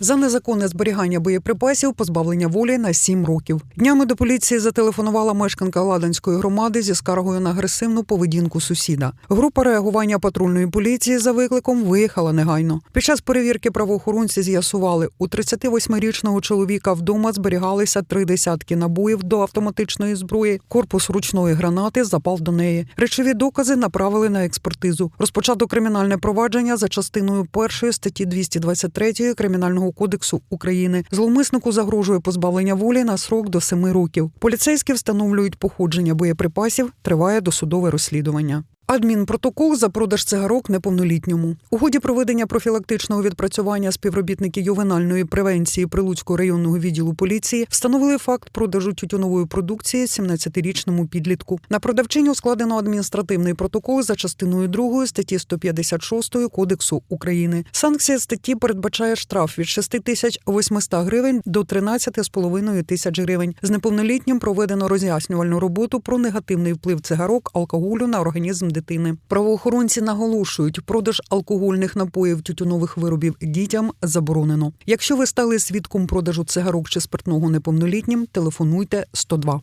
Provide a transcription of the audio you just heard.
За незаконне зберігання боєприпасів позбавлення волі на 7 років. Днями до поліції зателефонувала мешканка Ладанської громади зі скаргою на агресивну поведінку сусіда. Група реагування патрульної поліції за викликом виїхала негайно. Під час перевірки правоохоронці з'ясували, у 38-річного чоловіка вдома зберігалися три десятки набоїв до автоматичної зброї. Корпус ручної гранати запав до неї. Речові докази направили на експертизу. Розпочато кримінальне провадження за частиною першої статті 223 кримінального кодексу України. Зловмиснику загрожує позбавлення волі на срок до семи років. Поліцейські встановлюють походження боєприпасів. Триває досудове розслідування. Адмінпротокол за продаж цигарок неповнолітньому у ході проведення профілактичного відпрацювання співробітники ювенальної превенції Прилуцького районного відділу поліції встановили факт продажу тютюнової продукції 17-річному підлітку. На продавчиню складено адміністративний протокол за частиною 2 статті 156 Кодексу України. Санкція статті передбачає штраф від 6 тисяч 800 гривень до 13,5 тисяч гривень. З неповнолітнім проведено роз'яснювальну роботу про негативний вплив цигарок, алкоголю на організм дитини. Правоохоронці наголошують, продаж алкогольних напоїв тютюнових виробів дітям заборонено. Якщо ви стали свідком продажу цигарок чи спиртного неповнолітнім, телефонуйте 102.